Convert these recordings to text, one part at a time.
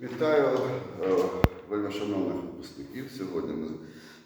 Вітаю е, вельмишановних випускників. Сьогодні ми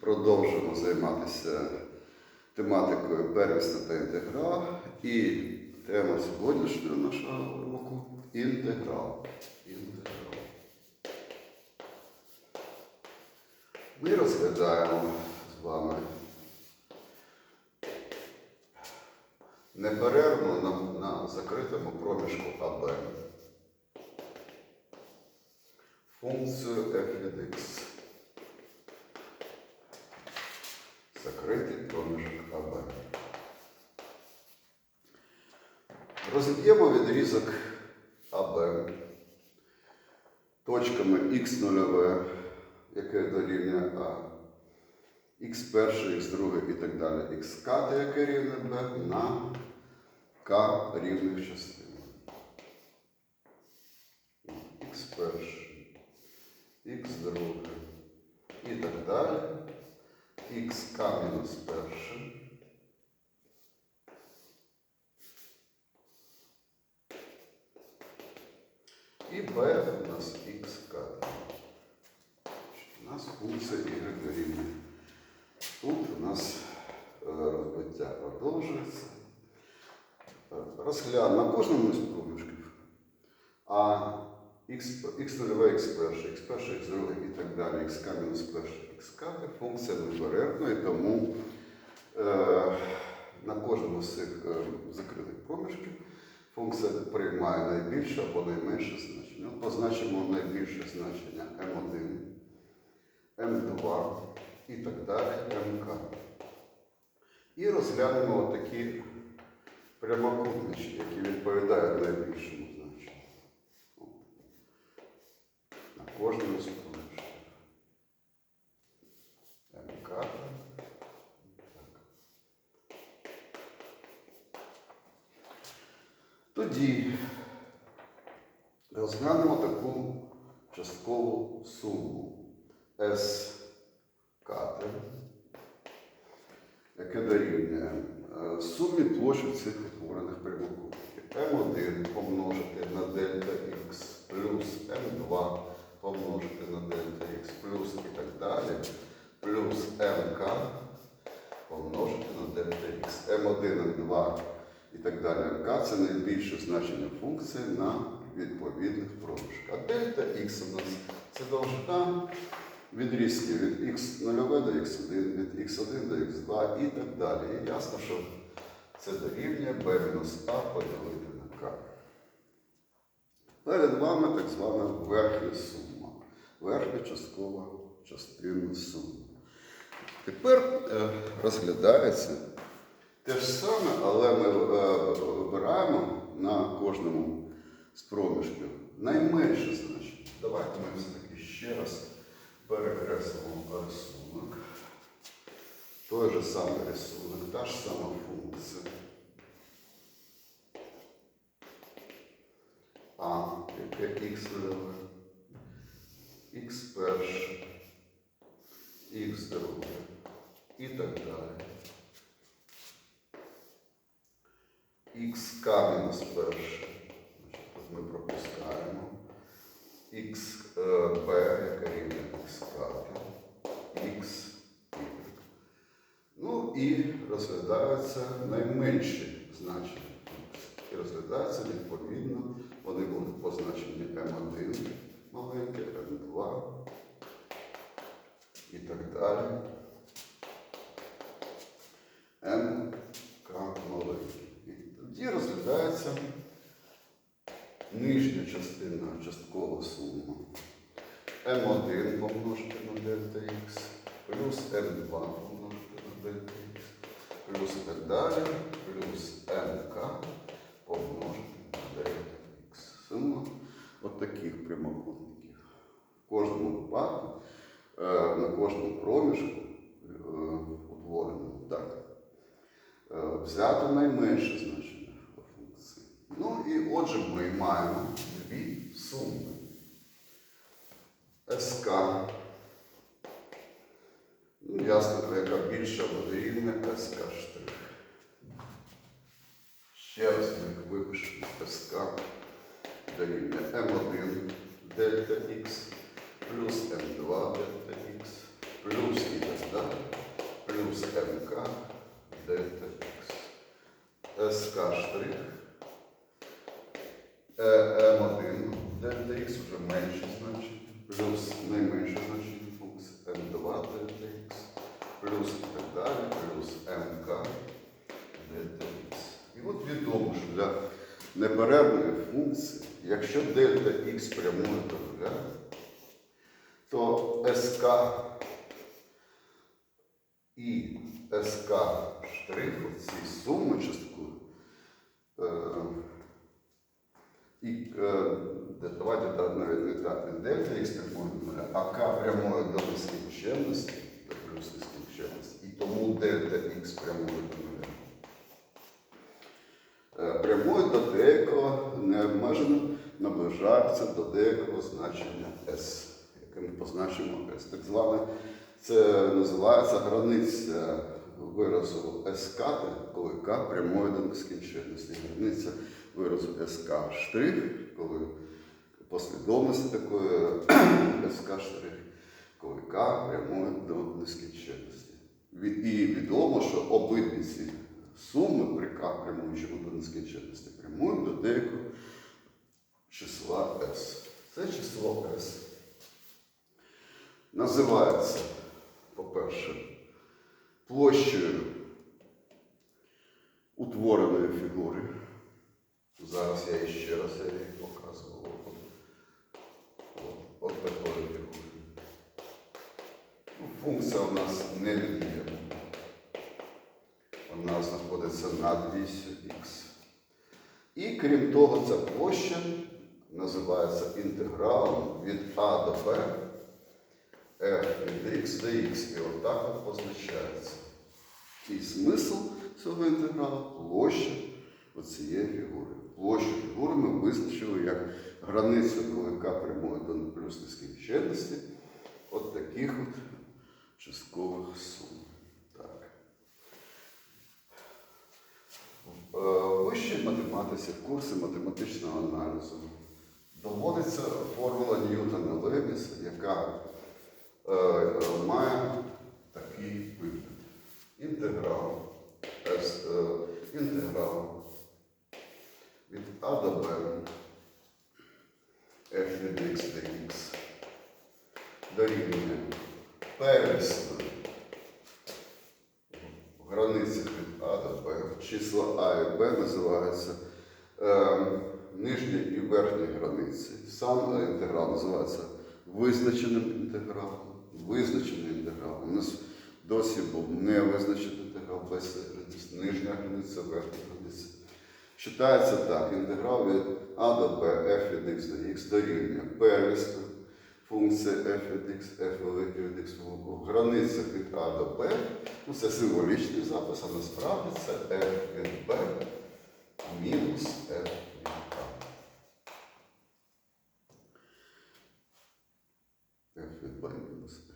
продовжуємо займатися тематикою первісна та інтеграл. І тема сьогоднішнього нашого уроку інтеграл. Інтеграл. Ми розглядаємо з вами неперервно на, на закритому проміжку АБ функцію f від x. Закритий проміжок АБ. Розіб'ємо відрізок АБ точками х0, яке дорівнює А, х перше, х друге і так далі, х яке рівне Б, на К рівних частин. Х перше, х друге і так далі. х мінус перше. І b у нас х кат. У нас функція y дорівнює. Тут у нас е, розбиття продовжується. Розглянь на кожному із проміжків. А x, x0, x перше, x перше, x друге і так далі, x мінус перше, x кати функція неперервна, і тому е, на кожному з цих е, закритих проміжків функція приймає найбільше або найменше значення. От Позначимо найбільше значення m1, m2 і так далі, mk. І розглянемо такі прямокутнички, які відповідають найбільшому значенню. На кожному з проміжків. МК. Так. Тоді розглянемо таку часткову суму S катер, яке дорівнює е, сумі площі цих утворених прямокутників. М1 помножити на дельта Х плюс М2 помножити на дельта Х плюс і так далі, плюс МК помножити на дельта Х. М1, М2 і так далі. МК це найбільше значення функції на відповідних проміжках. А дельта Х у нас це довжина відрізки від х0 до х1, від х1 до х2 і так далі. І ясно, що це дорівнює b мінус а поділити на k. Перед вами так звана верхня сума. Верхня часткова частина суми. Тепер е, розглядається те ж саме, але ми е, вибираємо на кожному з проміжків найменше значення. Давайте ми все-таки ще раз перекреслимо рисунок. Той же самий рисунок, та ж сама функція. А, яке х леве, х перше, х друге і так далі. Мінус перше. Ми пропускаємо. е, яке рівня кати, х. Ну і розглядаються найменші значення. І розглядаються відповідно, вони будуть позначені m1 маленьке, m2 і так далі. МК маленький. І тоді розглядається нижня частина часткова сума. М1 помножити на дельта Х, плюс М2 помножити на дельта Х, плюс і так далі, плюс МК помножити на дельта Х. Сума от таких прямокутників. В кожному випадку, е, на кожному проміжку е, утвореному. Так. Е, взяти найменше значення функції. Ну і отже ми маємо дві суми. СК. Ну, ясно, яка більша буде рівня СК штрих. Ще раз ми випишемо СК дорівнює М1 дельта х плюс m2 дельта х плюс і так далі, плюс МК дельта х. СК штрих. Е, М1 дельта х вже менше значення, плюс найменше значення функції М2 дельта х, плюс і так далі, плюс МК дельта х. І от відомо, що для неперервної функції, якщо дельта х прямує до нуля, то СК і СК штрих, ці суми часткові, е, і е, давайте так навіть не так, дельта нуля, а К прямує до нескінченності, до плюс нескінченності, і тому дельта х прямує до нуля. Е, Прямує до деякого необмежено наближається до деякого значення S, яке ми позначимо S. Так зване, це називається границя виразу СК, коли К прямує до нескінченності. Границя виразу СК штрих, коли послідовність такої СК штрих, коли К прямує до нескінченності. І відомо, що обидві ці суми при К прямуючому до нескінченності прямують до деякого числа S. Це число S називається, по-перше, площею утвореної фігури. Зараз я ще раз я її показував. От, такої фігури. Ну, функція у нас невід'ємна. Вона знаходиться над вісю х. І крім того, ця площа називається інтегралом від А до Б f від x до x. І отак от позначається. І смисл цього інтегралу площа оцієї фігури. Площу фігури ми визначили як границю, коли k прямує до плюс нескінченності, от таких от часткових сум. Так. Е, вищій математиці, в курсі математичного аналізу доводиться формула Ньютона Левіса, яка е, має такий вигляд. Інтеграл. С, е, інтеграл від А до Б f від x до дорівнює первісна в границях від А до Б. Числа А і Б називаються е, нижні і верхні границі. Сам інтеграл називається визначеним інтегралом. Визначений інтеграл. У нас досі був невизначений інтеграл без нижня границя, верхня границя. Читається так: інтеграл від А до Б, f від x до x дорівнює первісна функція f від x, f від x в границях від А до Б. Ну, це символічний запис, а насправді це f від B мінус f від А. f від B мінус f.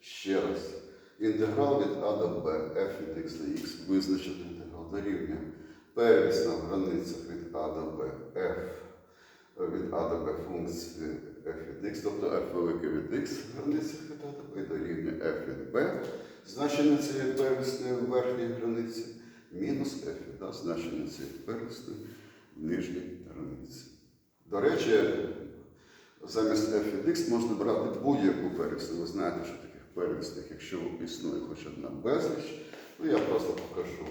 Ще раз. Інтеграл від А до Б, f від x до x, визначений інтеграл дорівнює первісна в границях від А до Б, f від А до Б функції f від x, тобто f велике від x в границях від А до Б дорівнює f від B, значення цієї первісної в верхній границі, мінус f від значення цієї первісної в нижній границі. До речі, замість f від x можна брати будь-яку первісну. Ви знаєте, що таких первісних, якщо існує хоч одна безліч, ну я просто покажу.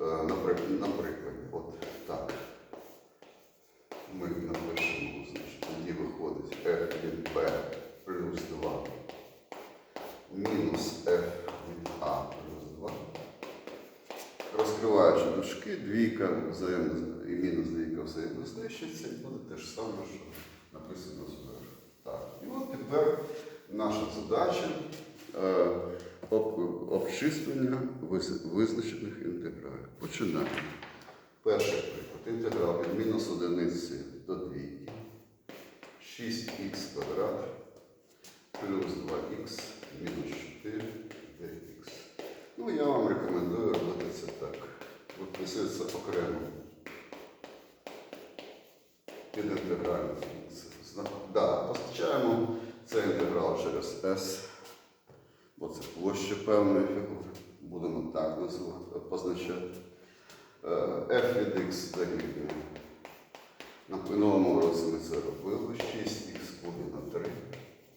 Е, Наприклад, наприклад, от так. Ми напишемо, значить, тоді виходить f від b плюс 2 мінус f від a плюс 2. Розкриваючи дужки, двійка взаємно і мінус двійка взаємно знищиться, і буде те ж саме, що написано зверху. Так. І от тепер наша задача е, обчислення виз- визначених інтегралів. Починаємо. Перший приклад. Інтеграл від мінус одиниці до двійки. 6х квадрат плюс 2х мінус 4 dx. Ну, я вам рекомендую робити це так. Виписується окремо. Під інтегральну функцію. Да, СС, бо це площа певної фігури. Будемо так називати, позначати. Е, F від X дорівнює. На минулому році ми це робили. 6х буде на 3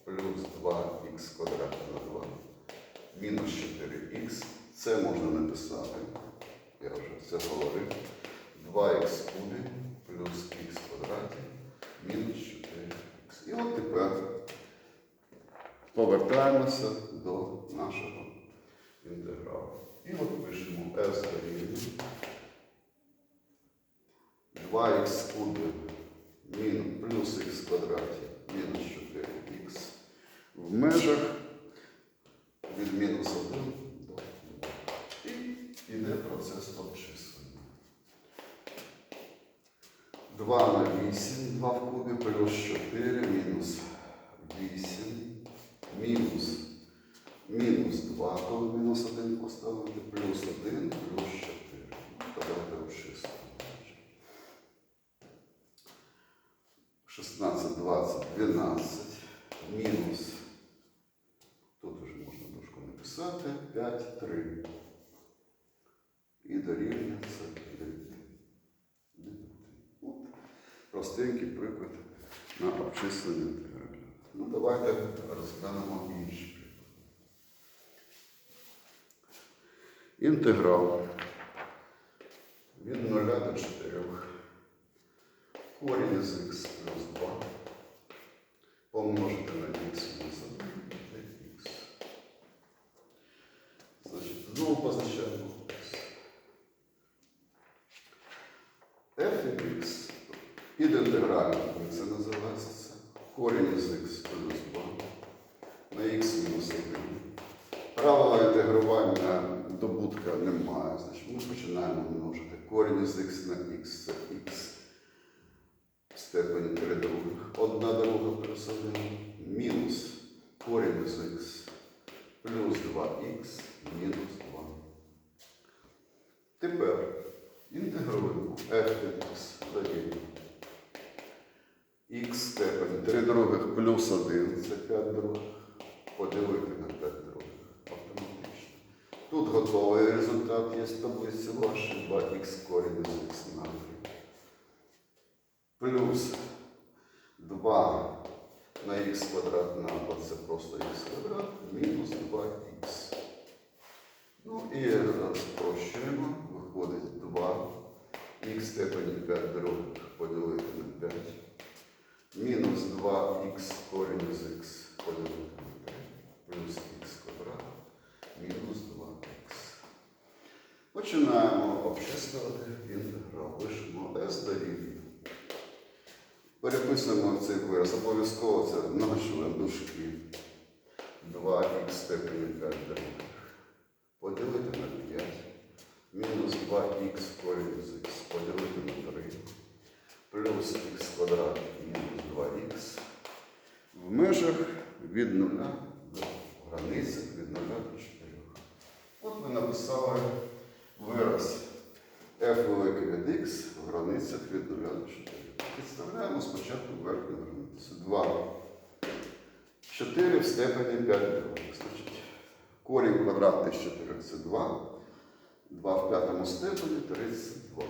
плюс 2х квадрат на 2 мінус 4х. Це можна написати. Я вже це говорив. 2х кубі плюс х квадраті мінус 4х. І от тепер повертаємося до нашого інтегралу. І от пишемо s дорівнює 2х кубі мінус плюс х квадраті мінус 4х в межах 505 3. І дорівнює це 9. От простенький приклад на обчислення інтеграля. Ну, давайте розглянемо інший приклад. Інтеграл від 0 до 4. Корінь з х плюс 2 помножити на х під інтегральним, це називається це. Корінь з х плюс 2 на х мінус 1. Правила інтегрування добутка немає. Значить, ми починаємо множити. Корінь з х на х це х в степені 3 других. Одна друга плюс 1 мінус корінь з х плюс 2х мінус 2. Тепер інтегруємо f від х дорівнює х степень 3 других плюс 1 це 5 других. Поділити на 5 других автоматично. Тут готовий результат є в таблиці вашій 2х корінь з х на 3 плюс 2 на х квадрат на 2 це просто х квадрат, мінус 2х. Ну і спрощуємо, виходить 2 х степені 5 других поділити на 5. Мінус 2х корінь з х 5. Плюс х квадрат, мінус 2х. Починаємо обчислювати інтеграл. Пишемо s дорівнює. Переписуємо цей вираз. Обов'язково це наші дужки. 2х степені 5 других. Поділити на 5. Мінус 2х корінь з х. Поділити на 3. Плюс х квадрат 2х. В межах від 0 до границях від 0 до 4. От ми написали вираз f велике від х в границях від 0 до 4. Підставляємо спочатку верхню границю. 2. 4 в степені 5 других. Значить, корінь квадратний з 4 це 2. 2 в п'ятому степені 32.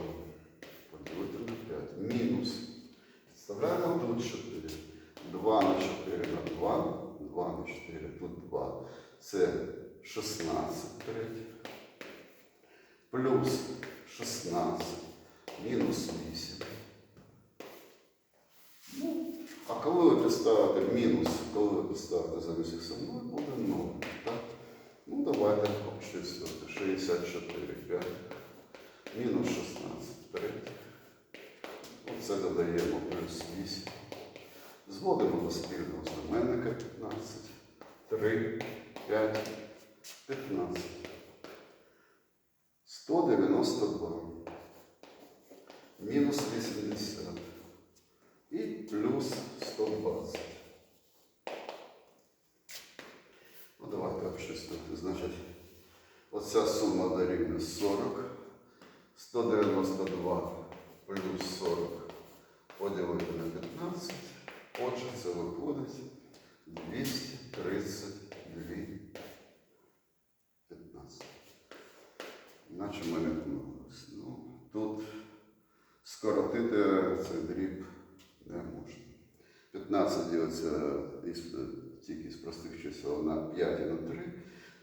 Поділити на 5. Мінус. Підставляємо тут 4. 2 на 4 на 2. 2 на 4, тут 2. Це 16 третіх. Плюс 16. Мінус 8. Ну, а коли ви підставите мінус, коли ви підставите замість х мною, буде 0. Так? Ну, давайте обчислювати. 64 5. Мінус 16 третіх. Оце додаємо плюс 8. Зводимо до спільного знаменника 15. 3, 5, 15. 192. Мінус 80 і плюс 120. Ну, давайте обчислити. Значить, оця сума дорівнює 40. 192 плюс 40 поділити на 15. Отже, це виходить 230 15 ділиться із, тільки з простих чисел на 5 і на 3.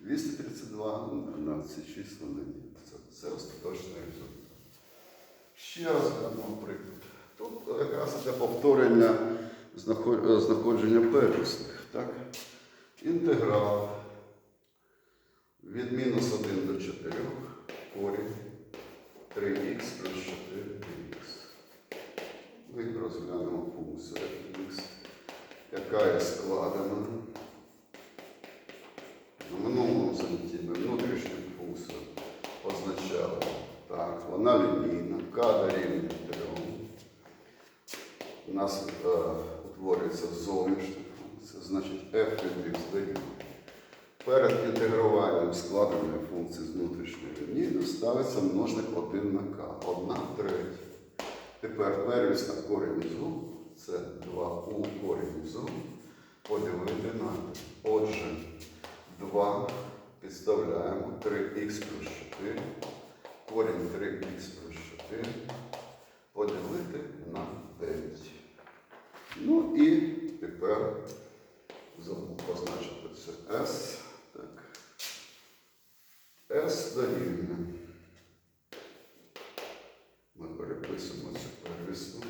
232 на ці числа не ділиться. Це остаточний результат. Ще раз глянемо приклад. Тут якраз для повторення знаходження первісних. Так? Інтеграл від мінус 1 до 4 корінь 3х плюс 4х. Ми розглянемо функцію х, яка є складена. На минулому занятті ми внутрішню функцію позначали. Так, вона лінійна, k дорівнює 3. У нас е, утворюється зовнішня функція, значить f від x. Перед інтегруванням складеної функції з внутрішньої лінії ставиться множник 1 на k, 1 третя. Тепер первісна корінь із у це 2у корінь із у поділити на 3. Отже, 2 підставляємо 3х плюс 4, корінь 3х плюс 4 поділити на 9. Ну і тепер забув позначити це S. Так. S дорівнює. Ми переписуємо цю первісну.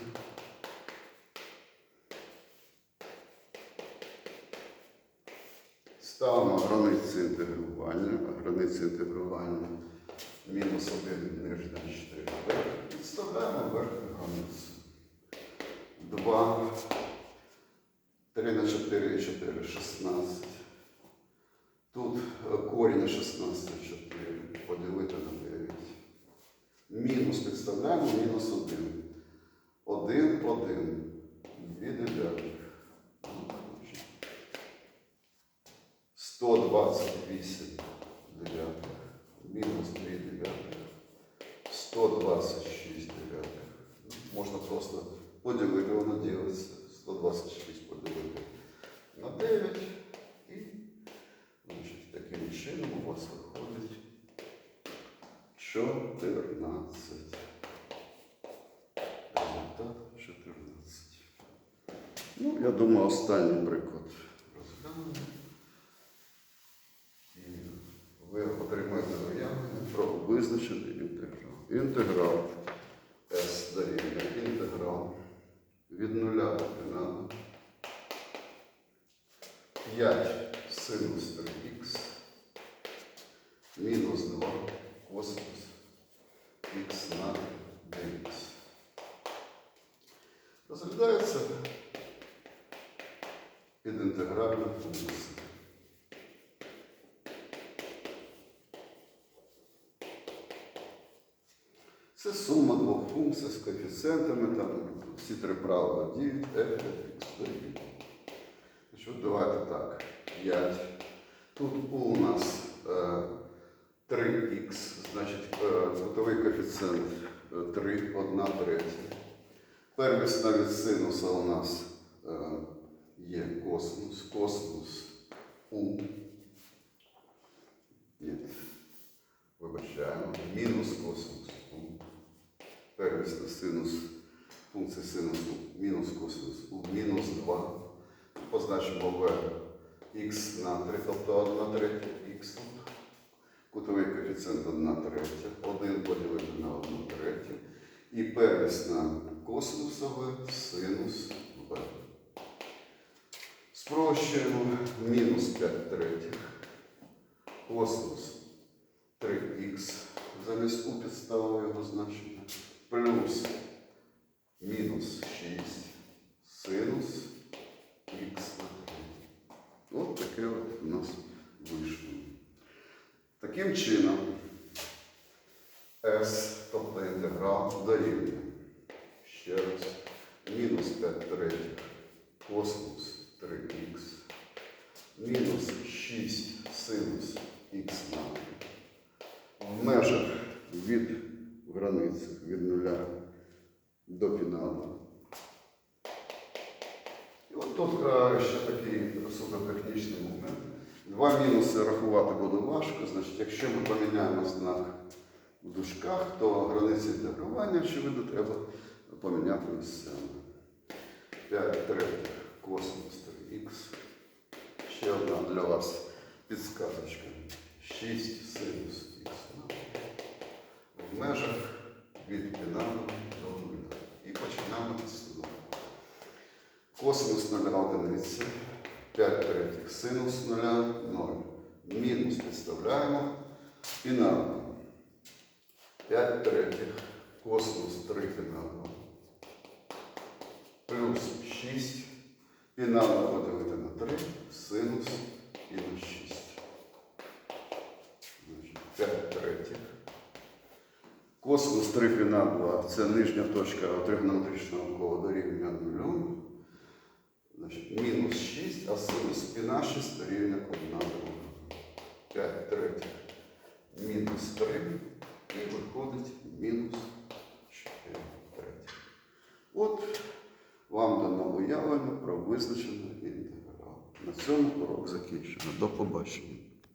Ставимо границі інтегрування, границі інтегрування мінус 1 нижня 4 вверх. Підставляємо верхню границю. 2, 3 на 4 і 4, 16. 126 дев'ятих. Можна просто поділити, воно ділиться. 126 поділити на 9. І значить, таким чином у вас виходить 14. Результат 14. Ну, я думаю, останній приклад 5 синус 3х мінус 2 косинус х на dx. Розглядається підінтегральна функція. Це сума двох функцій з коефіцієнтами, там всі три правила діють, f від x дорівнює. Значить, от давайте так, 5. Тут у нас е, 3х, значить е, кутовий коефіцієнт е, 3, 1 третя. Первісна від синуса у нас е, є косинус, косинус у. Ні, вибачаємо, мінус косинус у. Первісна синус, функція синусу мінус косинус у мінус 2. Позначимо в х на 3, тобто 1 третя х тут. Кутовий коефіцієнт 1 третя, 1 поділити на 1 третю. І первісна косинусове синус в. Спрощуємо мінус 5 третіх. Косинус 3х. Замість у підставили його значення. Плюс мінус 6 синус х на 3. От таке от у нас вийшло. Таким чином, s, тобто інтеграл, дорівнює. Ще раз. Мінус 5 третіх косинус 3х. Мінус 6 синус х на В межах від в границях від нуля до фіналу. І от тут е, ще такий судотехнічний момент. Два мінуси рахувати буде важко. Значить, якщо ми поміняємо знак в дужках, то границі інтегрування, очевидно, треба поміняти місцями. 5 третіх косинус 3х. Ще одна для вас підсказочка. 6 синус х в межах від пінару до нуля. І починаємо сюди. Косинус 0 одиниця, 5 третіх синус 0, 0. Мінус підставляємо і пінарно. 5 третіх косинус 3 пінарно. Плюс 6. І Пінарно поділити на 3, синус і на 6. Значить, 5 третіх. Косинус 3 пі на 2 це нижня точка тригонометричного кола дорівнює 0. Значить, мінус 6, а синус пі на 6 дорівнює 1 друга. 5 третіх мінус 3 і виходить мінус 4 третіх. От вам дано уявлення про визначений інтеграл. На цьому урок закінчено. До побачення.